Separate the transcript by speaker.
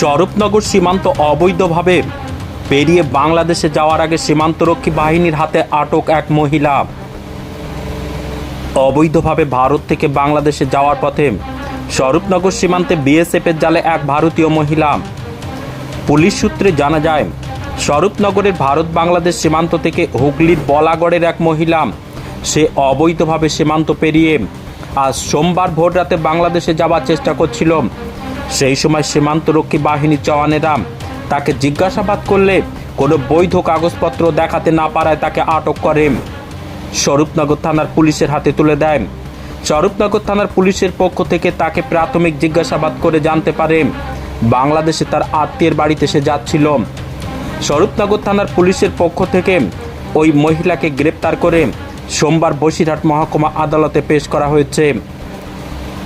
Speaker 1: স্বরূপনগর সীমান্ত অবৈধভাবে পেরিয়ে বাংলাদেশে যাওয়ার আগে সীমান্তরক্ষী বাহিনীর হাতে আটক এক মহিলা। অবৈধভাবে ভারত থেকে বাংলাদেশে যাওয়ার পথে স্বরূপনগর সীমান্তে বিএসএফের জালে এক ভারতীয় মহিলা। পুলিশ সূত্রে জানা যায়, স্বরূপনগরের ভারত বাংলাদেশ সীমান্ত থেকে হুগলির বলাগড়ের এক মহিলা, সে অবৈধভাবে সীমান্ত পেরিয়ে আজ সোমবার ভোর রাতে বাংলাদেশে যাওয়ার চেষ্টা করছিল। সেই সময় সীমান্তরক্ষী বাহিনীর জওয়ানেরা তাকে জিজ্ঞাসাবাদ করলে কোনো বৈধ কাগজপত্র দেখাতে না পারায় তাকে আটক করে। স্বরূপনগর থানার পুলিশের হাতে তুলে দেয় স্বরূপনগর থানার পুলিশের পক্ষ থেকে তাকে প্রাথমিক জিজ্ঞাসাবাদ করে জানতে পারে, বাংলাদেশে তার আত্মীয়ের বাড়িতে সে যাচ্ছিল। স্বরূপনগর থানার পুলিশের পক্ষ থেকে ওই মহিলাকে গ্রেপ্তার করে সোমবার বসিরহাট মহকুমা আদালতে পেশ করা হয়েছে।